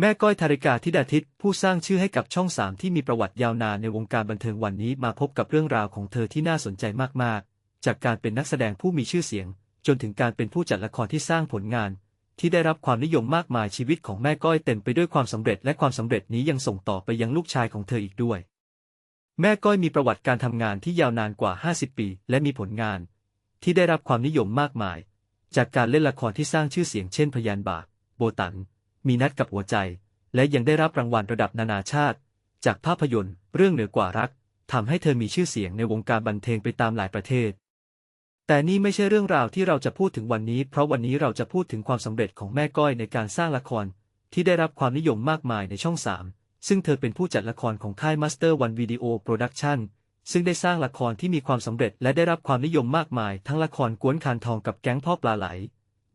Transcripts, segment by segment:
แม่ก้อยธาริกาธิดาทิตผู้สร้างชื่อให้กับช่องสามที่มีประวัติยาวนานในวงการบันเทิงวันนี้มาพบกับเรื่องราวของเธอที่น่าสนใจมาก ๆ จากการเป็นนักแสดงผู้มีชื่อเสียง จนถึงการเป็นผู้จัดละครที่สร้างผลงาน ที่ได้รับความนิยมมากมายชีวิตของแม่ก้อยเต็มไปด้วยความสำเร็จและความสำเร็จนี้ยังส่งต่อไปยังลูกชายของเธออีกด้วย แม่ก้อยมีประวัติการทำงานที่ยาวนานกว่า 50 ปี และมีผลงาน ที่ได้รับความนิยมมากมาย จากการเล่นละครที่สร้างชื่อเสียงเช่นพยานบาปโบตัน มีนัดกับหัวใจ และยังได้รับรางวัลระดับนานาชาติ จากภาพยนตร์ เรื่องเหนือกว่ารักทำให้เธอมีชื่อเสียงในวงการบันเทิงไปตามหลายประเทศ แต่นี่ไม่ใช่เรื่องราวที่เราจะพูดถึงวันนี้ เพราะวันนี้เราจะพูดถึงความสำเร็จของแม่ก้อยในการสร้างละคร ที่ได้รับความนิยมมากมายในช่อง3ซึ่งเธอเป็นผู้จัดละครของค่าย Master One Video Production ซึ่งได้สร้างละครที่มีความสำเร็จและได้รับความนิยมมากมาย ทั้งละครกวนคานทองกับแก๊งพ่อปลาไหล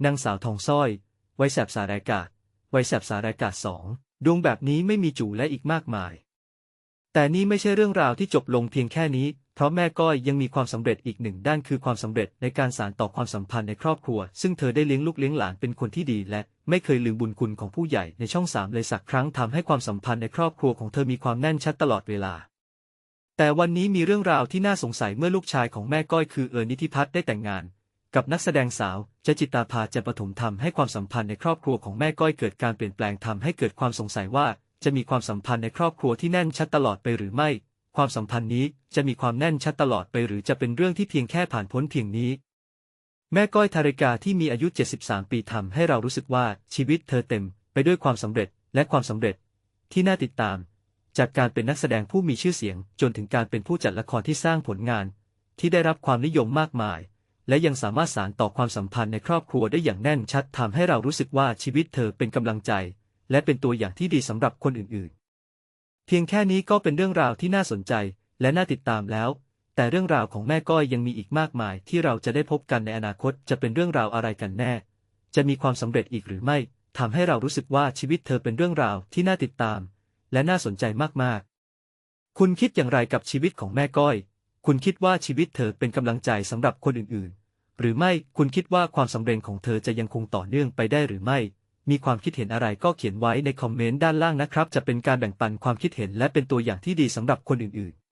นางสาวทองสร้อย ไวยแสบสารากาศ ไวแสบสารากาศสองดวงแบบนี้ไม่มีจู่และอีกมากมาย แต่นี่ไม่ใช่เรื่องราวที่จบลงเพียงแค่นี้ เพราะแม่ก้อยยังมีความสำเร็จอีกหนึ่งด้านคือความสำเร็จในการสานต่อความสัมพันธ์ในครอบครัว ซึ่งเธอได้เลี้ยงลูกเลี้ยงหลานเป็นคนที่ดีและไม่เคยลืมบุญคุณของผู้ใหญ่ในช่องสามเลยสักครั้งทำให้ความสัมพันธ์ในครอบครัวของเธอมีความแน่นชัดตลอดเวลา แต่วันนี้มีเรื่องราวที่น่าสงสัยเมื่อลูกชายของแม่ก้อยคือเอิญนิติพัฒน์ได้แต่งงาน กับนักแสดงสาวเจจิตาภาจะปฐมทำให้ความสัมพันธ์ในครอบครัวของแม่ก้อยเกิดการเปลี่ยนแปลงทำให้เกิดความสงสัยว่า จะมีความสัมพันธ์ในครอบครัวที่แน่นชัดตลอดไปหรือไม่ ความสัมพันธ์นี้จะมีความแน่นชัดตลอดไปหรือจะเป็นเรื่องที่เพียงแค่ผ่านพ้นเพียงนี้ แม่ก้อยธาริกาที่มีอายุ 73 ปีทำให้เรารู้สึกว่าชีวิตเธอเต็ม ไปด้วยความสำเร็จและความสำเร็จ ที่น่าติดตาม จากการเป็นนักแสดงผู้มีชื่อเสียง จนถึงการเป็นผู้จัดละครที่สร้างผลงาน ที่ได้รับความนิยมมากมาย และยังสามารถสานต่อความสัมพันธ์ในครอบครัวได้อย่างแน่นชัดทำให้เรารู้สึกว่าชีวิตเธอเป็นกำลังใจ และเป็นตัวอย่างที่ดีสำหรับคนอื่นๆ เพียงแค่นี้ก็เป็นเรื่องราวที่น่าสนใจและน่าติดตามแล้ว แต่เรื่องราวของแม่ก้อยยังมีอีกมากมาย ที่เราจะได้พบกันในอนาคตจะเป็นเรื่องราวอะไรกันแน่ จะมีความสำเร็จอีกหรือไม่ทำให้เรารู้สึกว่าชีวิตเธอเป็นเรื่องราวที่น่าติดตาม และน่าสนใจมากๆ คุณคิดอย่างไรกับชีวิตของแม่ก้อย คุณคิดว่าชีวิตเธอเป็นกำลังใจสำหรับคนอื่นๆ หรือไม่คุณคิดว่าความสำเร็จของเธอจะยังคงต่อเนื่องไปได้หรือไม่ มีความคิดเห็นอะไรก็เขียนไว้ในคอมเมนต์ด้านล่างนะครับ จะเป็นการแบ่งปันความคิดเห็นและเป็นตัวอย่างที่ดีสำหรับคนอื่นๆ